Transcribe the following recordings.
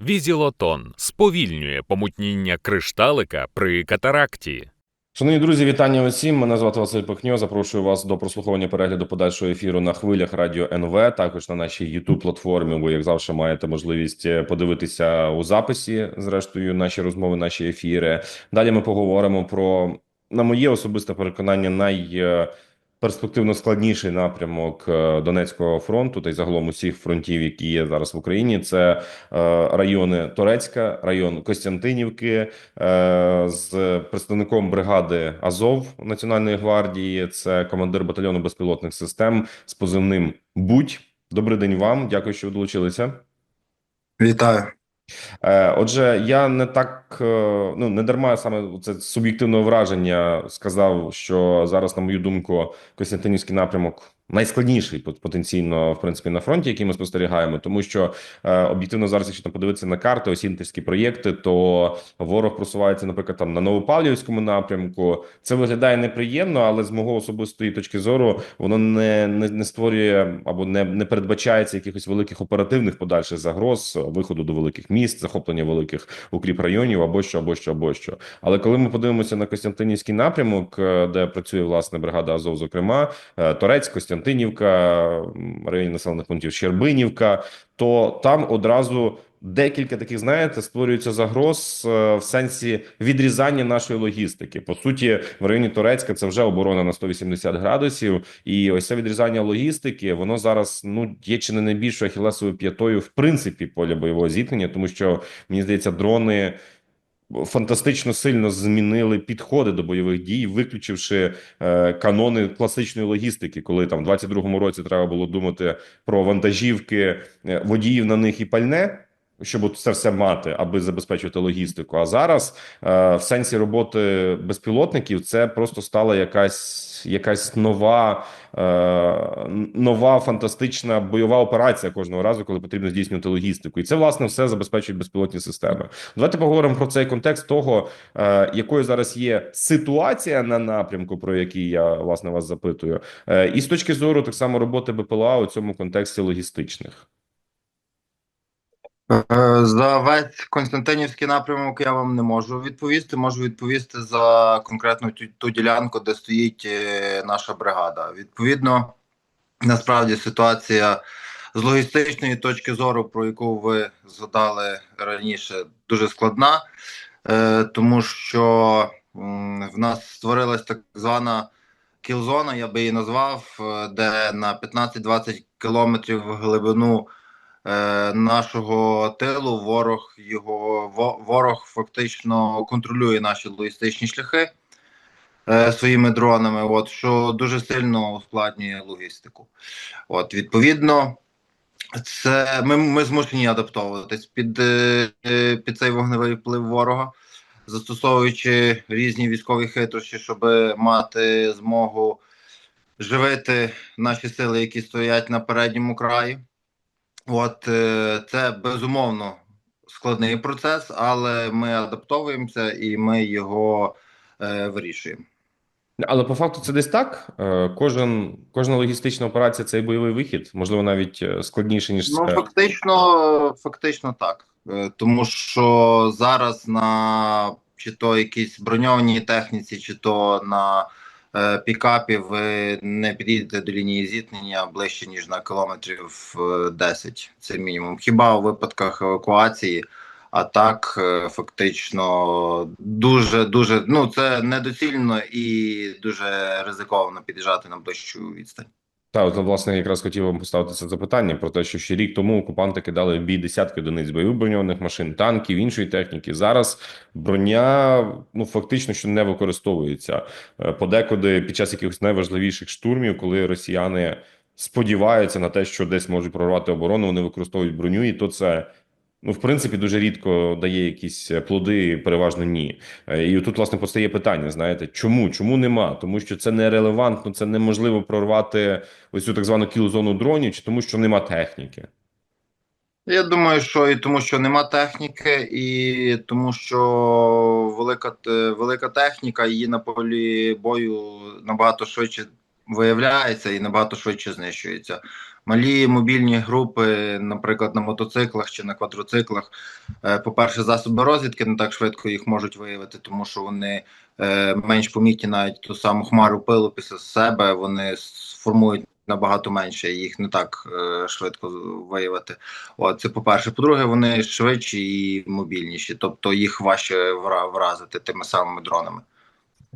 Візілотон сповільнює помутніння кришталика при катаракті. Шановні друзі, вітання усім. Мене звати Василь Пихньо. Запрошую вас до прослуховування перегляду подальшого ефіру на хвилях радіо НВ, також на нашій youtube платформі. Ви як завжди маєте можливість е, подивитися у записі. Зрештою, наші розмови, наші ефіри. Далі ми поговоримо про на моє особисте переконання най. Перспективно складніший напрямок е, Донецького фронту та й загалом усіх фронтів, які є зараз в Україні, це е, райони Торецька, район Костянтинівки е, з представником бригади Азов Національної гвардії. Це командир батальйону безпілотних систем з позивним Будь. Добрий день вам. Дякую, що ви долучилися. Вітаю. Е, Отже, я не так е, ну не дарма саме це суб'єктивне враження сказав, що зараз, на мою думку, Костянтинівський напрямок найскладніший пот- потенційно в принципі на фронті, який ми спостерігаємо, тому що е, об'єктивно зараз, якщо там подивитися на карти, ось проєкти, то ворог просувається, наприклад, там на Новопавлівському напрямку. Це виглядає неприємно, але з мого особистої точки зору воно не, не, не створює або не, не передбачається якихось великих оперативних подальших загроз виходу до великих міст, захоплення великих укріп районів або що, або що, або що. Але коли ми подивимося на Костянтинівський напрямок, е, де працює власне бригада Азов, зокрема е, Торець, Костянтинівка, районі населених пунктів Щербинівка, то там одразу. Декілька таких, знаєте, створюється загроз е, в сенсі відрізання нашої логістики. По суті, в районі Турецька це вже оборона на 180 градусів, і ось це відрізання логістики, воно зараз ну є чи не найбільшою ахілесовою п'ятою в принципі поля бойового зіткнення, тому що мені здається, дрони фантастично сильно змінили підходи до бойових дій, виключивши е, канони класичної логістики, коли там в 22-му році треба було думати про вантажівки, е, водіїв на них і пальне. Щоб це все мати, аби забезпечувати логістику. А зараз е, в сенсі роботи безпілотників це просто стала якась якась нова, нова фантастична бойова операція кожного разу, коли потрібно здійснювати логістику, і це власне все забезпечують безпілотні системи. Давайте поговоримо про цей контекст того, е, якою зараз є ситуація на напрямку, про який я власне вас запитую, е, і з точки зору так само роботи БПЛА у цьому контексті логістичних. Е, За весь Константинівський напрямок я вам не можу відповісти. Можу відповісти за конкретну ту, ту ділянку, де стоїть е, наша бригада. Відповідно, насправді ситуація з логістичної точки зору, про яку ви згадали раніше, дуже складна, е, тому що в нас створилась так звана кілзона, я би її назвав, де на 15-20 кілометрів глибину нашого тилу ворог його ворог фактично контролює наші логістичні шляхи е, своїми дронами, от що дуже сильно ускладнює логістику. От відповідно. Це ми, ми змушені адаптовуватись під, е, е, під цей вогневий вплив ворога, застосовуючи різні військові хитрощі, щоб мати змогу живити наші сили, які стоять на передньому краї. От е, це безумовно складний процес, але ми адаптовуємося і ми його е, вирішуємо. Але по факту це десь так. Е, Кожен кожна логістична операція це бойовий вихід, можливо, навіть складніше ніж Ну фактично, фактично так. Тому що зараз на чи то якійсь броньованій техніці, чи то на е, пікапі ви не підійдете до лінії зіткнення ближче ніж на кілометрів е, 10. Це мінімум. Хіба у випадках евакуації? А так, е, фактично, дуже дуже ну це недоцільно і дуже ризиковано під'їжджати на ближчу відстань. Та от власне якраз хотів вам поставити це запитання про те, що ще рік тому окупанти кидали в бій десятки одиниць бойових броньованих машин, танків, іншої техніки. Зараз броня ну фактично що не використовується Е, подекуди під час якихось найважливіших штурмів, коли росіяни сподіваються на те, що десь можуть прорвати оборону, вони використовують броню, і то це. Ну, в принципі, дуже рідко дає якісь плоди, переважно ні. Е, І тут, власне, постає питання: знаєте, чому? Чому нема? Тому що це нерелевантно, це неможливо прорвати ось цю так звану кіл-зону дронів, чи тому, що нема техніки. Я думаю, що і тому, що нема техніки, і тому, що велика велика техніка її на полі бою набагато швидше виявляється і набагато швидше знищується. Малі мобільні групи, наприклад, на мотоциклах чи на квадроциклах, е, по-перше, засоби розвідки не так швидко їх можуть виявити, тому що вони е, менш помітні навіть ту саму хмару пилу після себе, вони сформують набагато менше, їх не так е, швидко виявити. От, це по-перше. По-друге, вони швидші і мобільніші, тобто їх важче вразити тими самими дронами.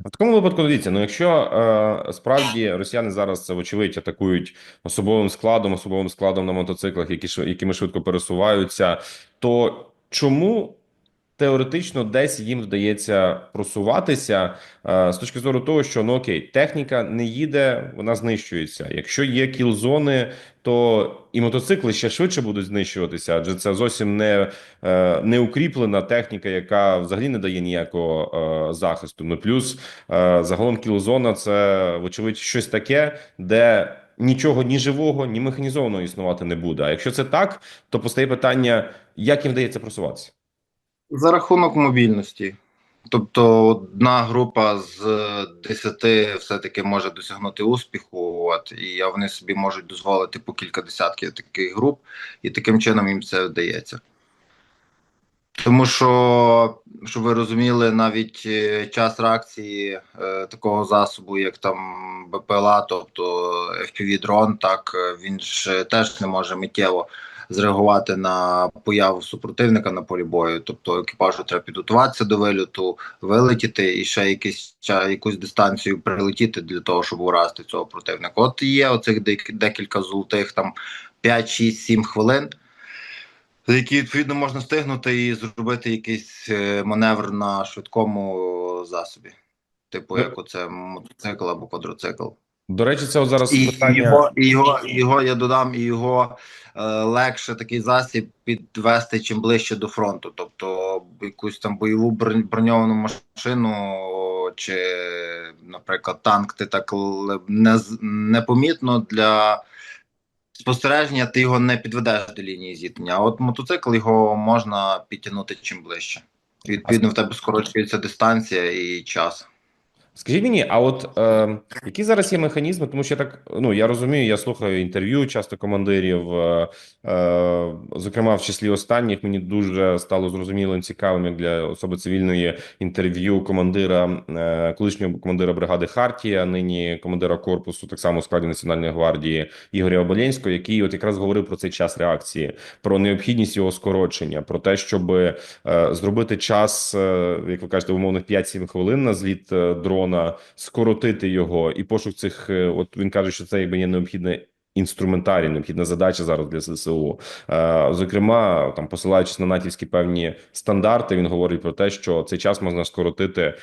В такому випадку дивіться, ну якщо е, справді росіяни зараз це вочевидь атакують особовим складом, особовим складом на мотоциклах, які якими швидко пересуваються, то чому теоретично десь їм вдається просуватися е, з точки зору того, що ну окей, техніка не їде, вона знищується. Якщо є кіл-зони, то і мотоцикли ще швидше будуть знищуватися, адже це зовсім не, е, не укріплена техніка, яка взагалі не дає ніякого е, захисту. Ну плюс загалом кілозона це вочевидь щось таке, де нічого ні живого, ні механізованого існувати не буде. А якщо це так, то постає питання, як їм вдається просуватися. За рахунок мобільності. Тобто одна група з 10 все-таки може досягнути успіху, от, і вони собі можуть дозволити по кілька десятків таких груп, і таким чином їм це вдається. Тому що, щоб ви розуміли, навіть е, час реакції е, такого засобу, як там БПЛА, тобто FPV-дрон, так е, він ж теж не може миттєво зреагувати на появу супротивника на полі бою. Тобто екіпажу треба підготуватися до вильоту, вилетіти і ще якийсь ча- якусь дистанцію прилетіти для того, щоб уразити цього противника. От є оцих декілька золотих там 5, 6, 7 хвилин. Які відповідно можна стигнути і зробити якийсь е, маневр на швидкому засобі, типу Ну, як оце мотоцикл або квадроцикл. До речі, це зараз І питання. його, і його, його я додам, і його е, легше такий засіб підвести чим ближче до фронту. Тобто якусь там бойову бронь- броньовану машину чи, наприклад, танк, ти так не, непомітно для спостереження, ти його не підведеш до лінії зіткнення. А от мотоцикл його можна підтягнути чим ближче. Відповідно, в тебе скорочується дистанція і час. Скажіть мені, а от е, які зараз є механізми? Тому що я так ну я розумію, я слухаю інтерв'ю часто командирів, е, е, зокрема в числі останніх, мені дуже стало зрозумілим цікавим, як для особи цивільної інтерв'ю командира е, колишнього командира бригади Хартія, нині командира корпусу, так само у складі Національної гвардії Ігоря Оболєнського, який от якраз говорив про цей час реакції, про необхідність його скорочення, про те, щоб е, зробити час, е, як ви кажете, умовних 5-7 хвилин на зліт е, дрона, скоротити його і пошук цих. е, От він каже, що це якби є необхідне. Інструментарій, необхідна задача зараз для ЗСУ. Е, Зокрема, там посилаючись на натівські певні стандарти, він говорить про те, що цей час можна скоротити,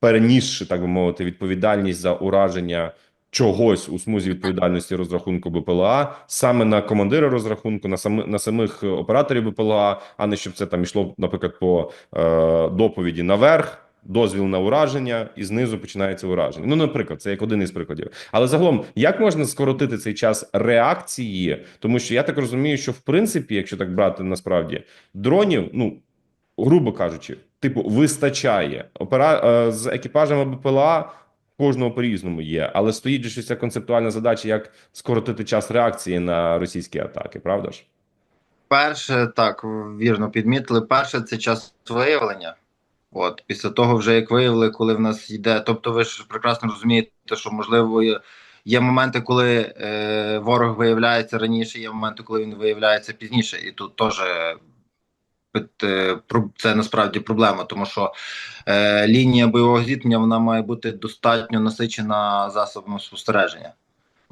перенісши, так би мовити, відповідальність за ураження чогось у смузі відповідальності розрахунку БПЛА саме на командира розрахунку, на сами на самих операторів БПЛА, а не щоб це там йшло, наприклад, по е, доповіді наверх. Дозвіл на ураження, і знизу починається ураження. Ну, наприклад, це як один із прикладів. Але загалом, як можна скоротити цей час реакції? Тому що я так розумію, що в принципі, якщо так брати насправді дронів, ну грубо кажучи, типу, вистачає Опера... е, з екіпажами БПЛА. Кожного по-різному є, але стоїть щось ця концептуальна задача, як скоротити час реакції на російські атаки, правда ж? Перше, так, вірно підмітили. Перше це час виявлення. От, після того, вже як виявили, коли в нас йде. Тобто, ви ж прекрасно розумієте, що можливо є, є моменти, коли е, ворог виявляється раніше, є моменти, коли він виявляється пізніше. І тут теж е, про- це насправді проблема, тому що е, лінія бойового зіткнення вона має бути достатньо насичена засобами спостереження.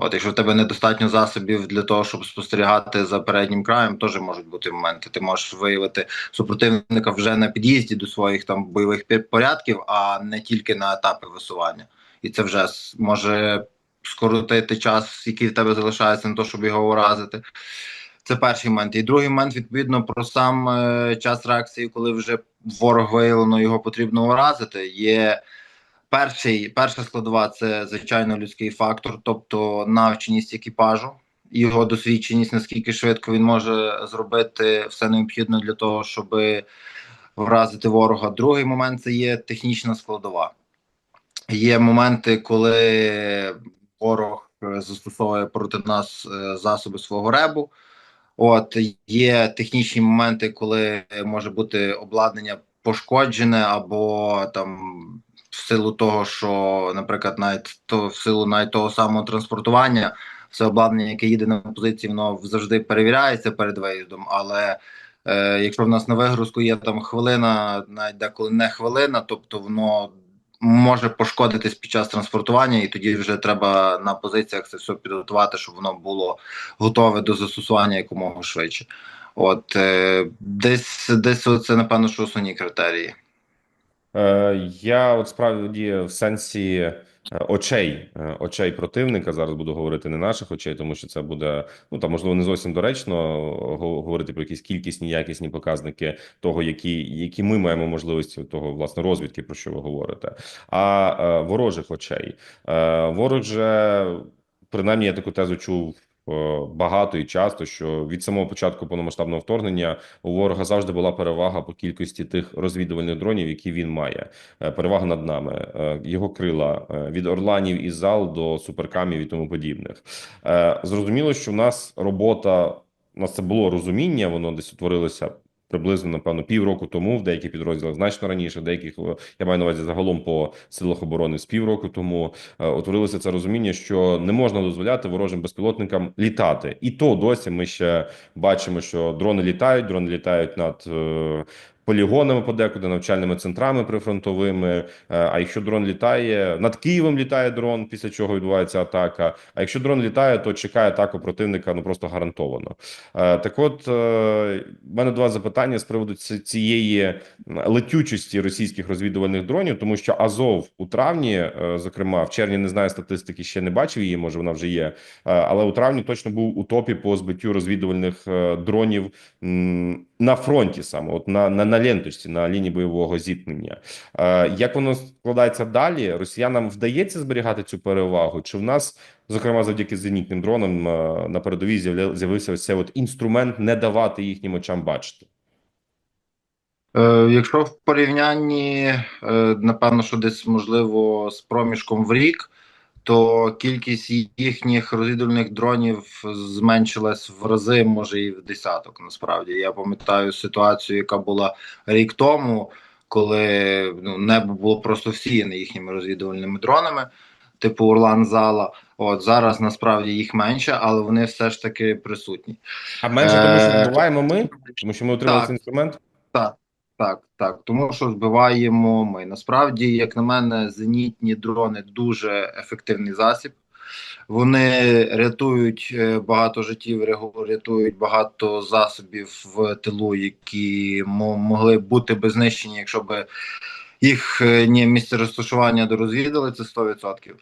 От, якщо в тебе недостатньо засобів для того, щоб спостерігати за переднім краєм, теж можуть бути моменти. Ти можеш виявити супротивника вже на під'їзді до своїх там бойових порядків, а не тільки на етапі висування. І це вже може скоротити час, який в тебе залишається на те, щоб його уразити. Це перший момент. І другий момент, відповідно, про сам е, час реакції, коли вже ворог виявлено, його потрібно уразити. Є перший, перша складова це звичайно людський фактор, тобто навченість екіпажу, його досвідченість, наскільки швидко він може зробити все необхідне для того, щоб вразити ворога. Другий момент це є технічна складова. Є моменти, коли ворог е, застосовує проти нас е, засоби свого ребу. От є технічні моменти, коли може бути обладнання пошкоджене, або там в силу того, що, наприклад, навіть то в силу навіть того самого транспортування, все обладнання, яке їде на позиції, воно завжди перевіряється перед виїздом. Але е, якщо в нас на вигрузку є там хвилина, навіть деколи не хвилина, тобто воно може пошкодитись під час транспортування, і тоді вже треба на позиціях це все підготувати, щоб воно було готове до застосування якомога швидше. От е, десь десь це напевно, що основні критерії. Е, Я от справді в сенсі е, очей, е, очей противника зараз буду говорити не наших очей, тому що це буде ну там можливо не зовсім доречно говорити про якісь кількісні, якісні показники того, які, які ми маємо можливості того власне розвідки, про що ви говорите, а ворожих очей. Ворог же принаймні я таку тезу чув. Е, Багато і часто, що від самого початку повномасштабного вторгнення у ворога завжди була перевага по кількості тих розвідувальних дронів, які він має. Е, Перевага над нами, Е, його крила від орланів і зал до суперкамів і тому подібних. Зрозуміло, що в нас робота, у нас це було розуміння, воно десь утворилося. Приблизно напевно півроку тому в деяких підрозділах значно раніше, в деяких е, я маю на увазі загалом по силах оборони з півроку тому е, утворилося це розуміння, що не можна дозволяти ворожим безпілотникам літати, і то досі ми ще бачимо, що дрони літають, дрони літають над е, полігонами подекуди, навчальними центрами прифронтовими. Е, А якщо дрон літає над Києвом, літає дрон, після чого відбувається атака. А якщо дрон літає, то чекає атаку противника ну просто гарантовано. Е, Так, от е, в мене два запитання з приводу цієї летючості російських розвідувальних дронів, тому що Азов у травні, зокрема, в червні не знаю статистики, ще не бачив її. Може вона вже є, але у травні точно був у топі по збиттю розвідувальних дронів на фронті, саме от на, на, на ленточці, на лінії бойового зіткнення. Як воно складається далі? Росіянам вдається зберігати цю перевагу? Чи в нас, зокрема, завдяки зенітним дронам на передовій з'явився ось цей от інструмент не давати їхнім очам бачити? Е, якщо в порівнянні, е, напевно, що десь можливо з проміжком в рік, то кількість їхніх розвідувальних дронів зменшилась в рази, може і в десяток. Насправді я пам'ятаю ситуацію, яка була рік тому, коли ну, небо було просто всіяне їхніми розвідувальними дронами, типу Орлан Зала. От зараз насправді їх менше, але вони все ж таки присутні. А менше тому, що Е, збиваємо ми, тому що ми отримали так. цей інструмент. Так, так, так. Тому що збиваємо ми. Насправді, як на мене, зенітні дрони дуже ефективний засіб. Вони рятують е, багато життів, рятують багато засобів в тилу, які могли бути би знищені, якщо б їх е, місце розташування дорозвідали, це 100%.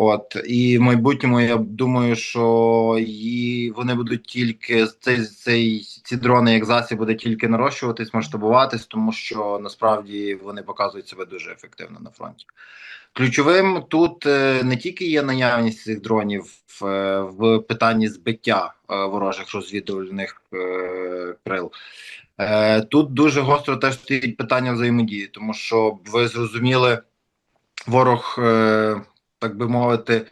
От і в майбутньому я думаю, що її вони будуть тільки цей, цей ці дрони як засіб буде тільки нарощуватись, масштабуватись, тому що насправді вони показують себе дуже ефективно на фронті. Ключовим тут е, не тільки є наявність цих дронів е, в питанні збиття е, ворожих розвідувальних крил. Тут дуже гостро теж стоїть питання взаємодії, тому що ви зрозуміли, ворог, так би мовити,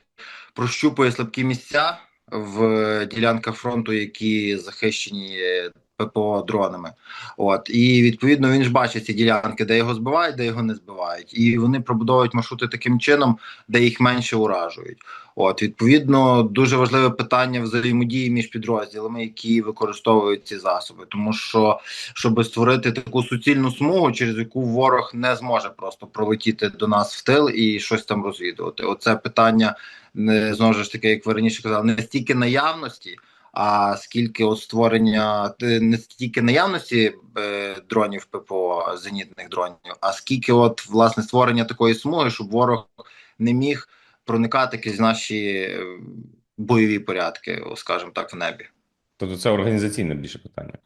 прощупує слабкі місця в ділянках фронту, які захищені е, ППО дронами. От і відповідно він ж бачить ці ділянки, де його збивають, де його не збивають, і вони пробудовують маршрути таким чином, де їх менше уражують. От відповідно дуже важливе питання взаємодії між підрозділами, які використовують ці засоби, тому що щоб створити таку суцільну смугу, через яку ворог не зможе просто пролетіти до нас в тил і щось там розвідувати. Оце питання не знову ж таки, як ви раніше казали, не стільки наявності. А скільки от створення не стільки наявності е, дронів ППО, зенітних дронів, а скільки от власне створення такої смуги, щоб ворог не міг проникати крізь наші е, бойові порядки, скажімо так, в небі. Тобто це організаційне більше питання.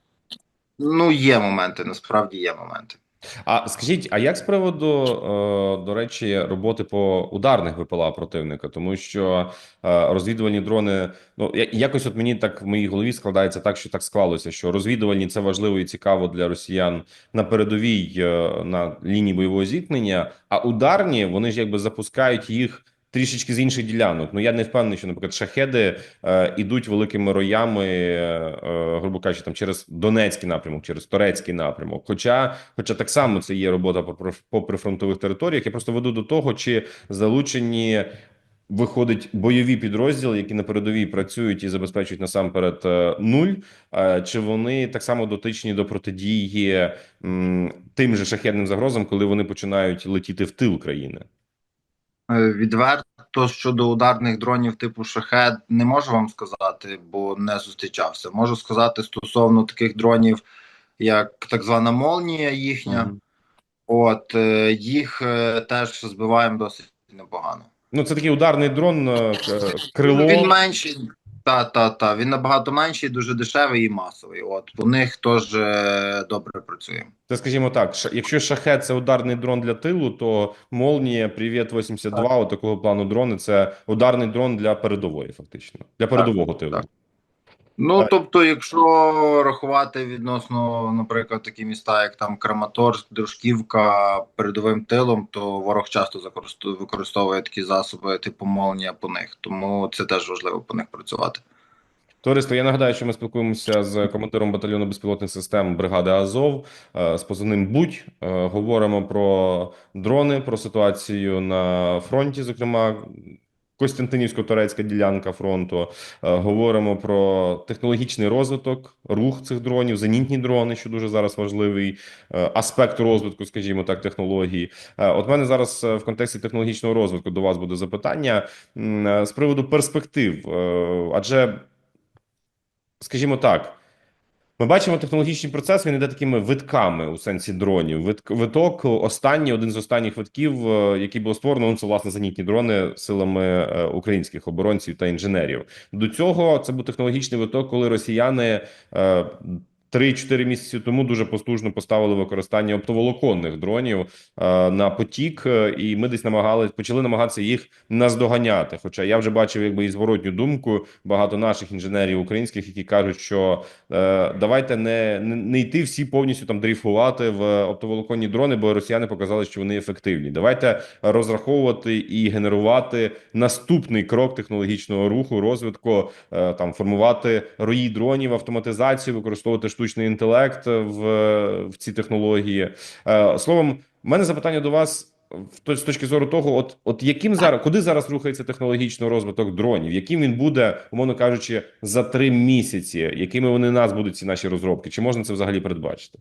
Ну, є моменти, насправді є моменти. А скажіть, а як з приводу, е, до речі, роботи по ударних ВПЛА противника? Тому що е, розвідувальні дрони, ну якось от мені так в моїй голові складається так, що так склалося, що розвідувальні це важливо і цікаво для росіян на передовій е, на лінії бойового зіткнення, а ударні вони ж якби запускають їх трішечки з інших ділянок. Ну я не впевнений, що, наприклад, шахеди е, ідуть великими роями, е, е, грубо кажучи, там через Донецький напрямок, через Торецький напрямок. Хоча, хоча так само це є робота по, по прифронтових територіях. Я просто веду до того, чи залучені. Виходить бойові підрозділи, які на передовій працюють і забезпечують насамперед е, нуль. Е, Чи вони так само дотичні до протидії тим же шахедним загрозам, коли вони починають летіти в тил країни? Е, Відверто щодо ударних дронів типу шахет не можу вам сказати, бо не зустрічався. Можу сказати стосовно таких дронів, як так звана молнія їхня. Мгм. От е, їх е, теж збиваємо досить непогано. Ну, це такий ударний дрон, крило. Він менший, та, та, та. Він набагато менший, дуже дешевий і масовий. От у них теж е, добре працює. Це, скажімо так, якщо шахет це ударний дрон для тилу, то Молнія, Привіт 82, от такого плану дрони це ударний дрон для передової, фактично, для передового тилу. так. Ну Так. тобто, якщо рахувати відносно, наприклад, такі міста, як там Краматорськ, Дружківка передовим тилом, то ворог часто використовує такі засоби, типу молнія по них. Тому це теж важливо по них працювати. Товариство, я нагадаю, що ми спілкуємося з командиром батальйону безпілотних систем бригади Азов е, з позивним Будь. Е, Говоримо про дрони, про ситуацію на фронті, зокрема. Костянтинівсько-турецька ділянка фронту. Е, Говоримо про технологічний розвиток, рух цих дронів, зенітні дрони, що дуже зараз важливий е, аспект розвитку, скажімо так, технології. Е, От мене зараз в контексті технологічного розвитку до вас буде запитання з приводу перспектив. Адже скажімо так, ми бачимо технологічний процес, він іде такими витками у сенсі дронів. Виток останній, один з останніх витків, е, який було створено, ну, це власне зенітні дрони силами е, українських оборонців та інженерів. До цього це був технологічний виток, коли росіяни. Е, 3-4 місяці тому дуже потужно поставили використання оптоволоконних дронів е, на потік, е, і ми десь намагалися почали намагатися їх наздоганяти. Хоча я вже бачив, якби і зворотню думку багато наших інженерів українських, які кажуть, що е, давайте не, не, йти всі повністю там дрейфувати в оптоволоконні дрони, бо росіяни показали, що вони ефективні. Давайте розраховувати і генерувати наступний крок технологічного руху, розвитку, там формувати рої дронів, автоматизацію, використовувати штучний інтелект в, в ці технології. Е, словом, в мене запитання до вас. З точки зору того, от от яким зараз куди зараз рухається технологічний розвиток дронів, яким він буде, умовно кажучи, за три місяці, якими вони нас будуть ці наші розробки? Чи можна це взагалі передбачити?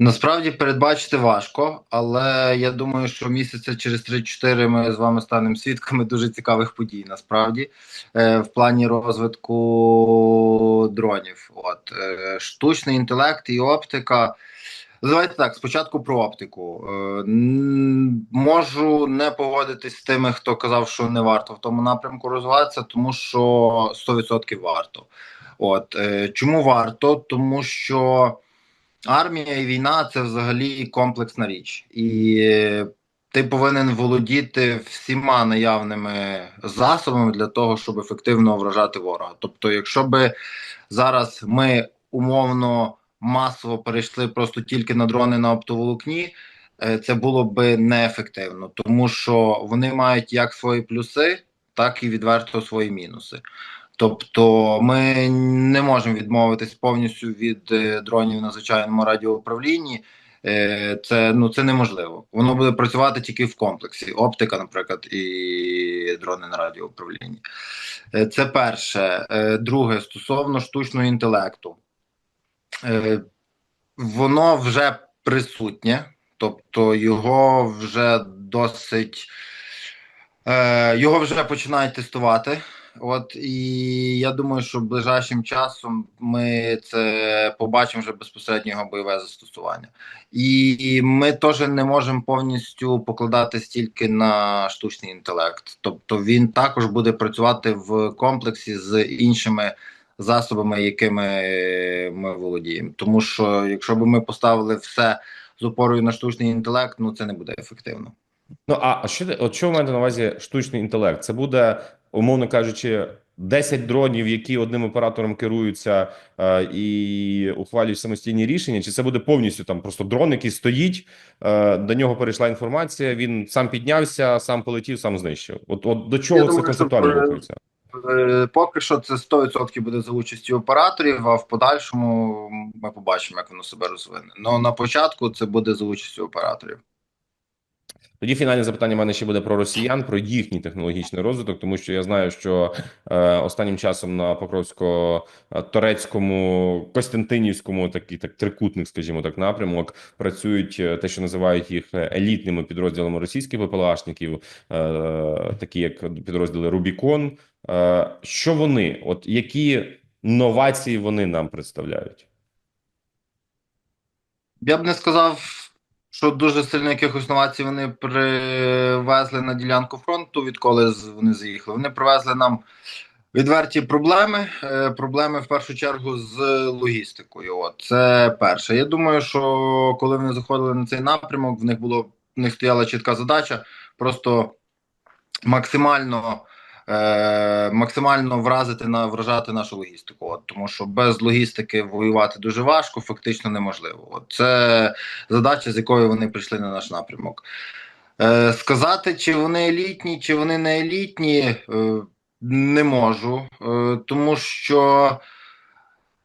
Насправді передбачити важко, але я думаю, що місяця через 3-4 ми з вами станемо свідками дуже цікавих подій. Насправді, е, в плані розвитку дронів. От е, штучний інтелект і оптика. Давайте так, спочатку про оптику. Е, можу не погодитись з тими, хто казав, що не варто в тому напрямку розвиватися, тому що 100% варто. От чому варто? Тому що армія і війна це взагалі комплексна річ, і е, ти повинен володіти всіма наявними засобами для того, щоб ефективно вражати ворога. Тобто, якщо би зараз ми умовно масово перейшли просто тільки на дрони на оптоволокні, е, це було би неефективно, тому що вони мають як свої плюси, так і відверто свої мінуси. Тобто ми не можемо відмовитись повністю від е, дронів на звичайному радіоуправлінні. Е, Це ну це неможливо. Воно буде працювати тільки в комплексі. Оптика, наприклад, і дрони на радіоуправлінні. Е, Це перше. Друге, стосовно штучного інтелекту, воно вже присутнє, тобто його вже досить. Його вже починають тестувати. От і я думаю, що ближайшим часом ми це побачимо вже безпосередньо його бойове застосування, і ми теж не можемо повністю покладатись тільки на штучний інтелект. Тобто він також буде працювати в комплексі з іншими засобами, якими ми володіємо. Тому що якщо б ми поставили все з опорою на штучний інтелект, ну це не буде ефективно. Ну а що от що ви маєте на увазі штучний інтелект? Це буде, умовно кажучи, 10 дронів, які одним оператором керуються е, і ухвалюють самостійні рішення, чи це буде повністю там просто дрон, який стоїть, е, до нього перейшла інформація. Він сам піднявся, сам полетів, сам знищив. От, от до чого Я це думаю, концептуально е, рухається? Е, Поки що це 100% буде за участю операторів, а в подальшому ми побачимо, як воно себе розвине. Ну на початку це буде за участю операторів. Тоді фінальне запитання в мене ще буде про росіян, про їхній технологічний розвиток, тому що я знаю, що е, останнім часом на Покровсько-Торецькому, Костянтинівському, такий так трикутник, скажімо так, напрямок працюють е, те, що називають їх елітними підрозділами російських ВПЛАшників, е, такі як підрозділи Рубікон. Е, що вони, от які новації вони нам представляють? Я б не сказав, що дуже сильно якихось новацій вони привезли на ділянку фронту, відколи вони заїхали. Вони привезли нам відверті проблеми. Е, Проблеми в першу чергу з логістикою. От це перше. Я думаю, що коли вони заходили на цей напрямок, в них було в них стояла чітка задача просто максимально. Е, максимально вразити на вражати нашу логістику, от тому що без логістики воювати дуже важко, фактично неможливо. От це задача, з якою вони прийшли на наш напрямок. Е, сказати, чи вони елітні, чи вони не елітні, е, не можу, е, тому що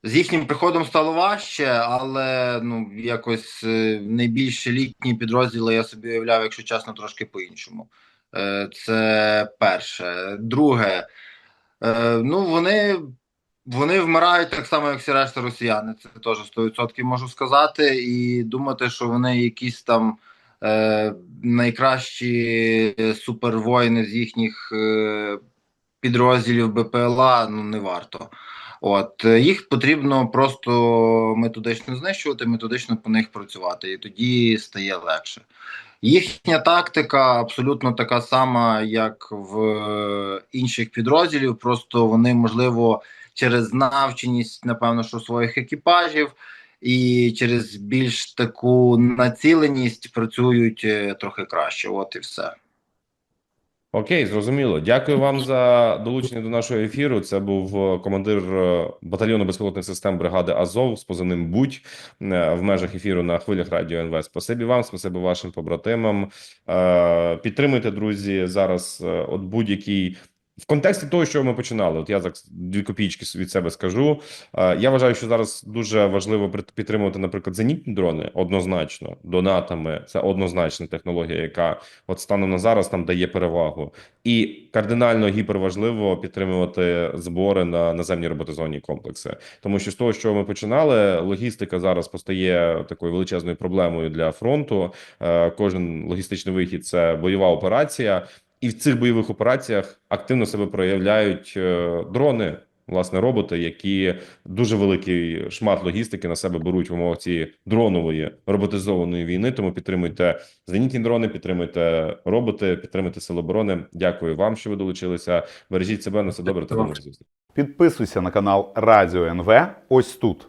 з їхнім приходом стало важче, але ну якось е, найбільш елітні підрозділи я собі уявляв, якщо чесно, трошки по-іншому. Е, Це перше. Друге, е, ну вони, вони вмирають так само, як всі решта росіяни. Це теж 100% можу сказати. І думати, що вони якісь там е, найкращі супервоїни з їхніх е, підрозділів БПЛА, ну не варто. От е, їх потрібно просто методично знищувати, методично по них працювати, і тоді стає легше. Їхня тактика абсолютно така сама, як в е, інших підрозділів. Просто вони, можливо, через навченість, напевно, що своїх екіпажів, і через більш таку націленість працюють е, трохи краще. От і все. Окей, зрозуміло. Дякую вам за долучення до нашого ефіру. Це був е, командир е, батальйону безпілотних систем бригади Азов з позивним Будь е, в межах ефіру на хвилях радіо НВ. Спасибі вам, спасибі вашим побратимам. Підтримуйте, друзі, зараз от будь-який. В контексті того, що ми починали, от я так дві копійки від себе скажу. Е, Я вважаю, що зараз дуже важливо підтримувати, наприклад, зенітні дрони однозначно донатами. Це однозначна технологія, яка от станом на зараз нам дає перевагу, і кардинально гіперважливо підтримувати збори на наземні роботизовані комплекси, тому що з того, що ми починали, логістика зараз постає такою величезною проблемою для фронту. Е, Кожен логістичний вихід це бойова операція, і в цих бойових операціях активно себе проявляють е, дрони. Власне, роботи, які дуже великий шмат логістики на себе беруть в умовах цієї дронової роботизованої війни. Тому підтримуйте зенітні дрони, підтримуйте роботи, підтримуйте сили оборони. Дякую вам, що ви долучилися. Бережіть себе на все добре та зустрічей. Підписуйся на канал Радіо НВ ось тут.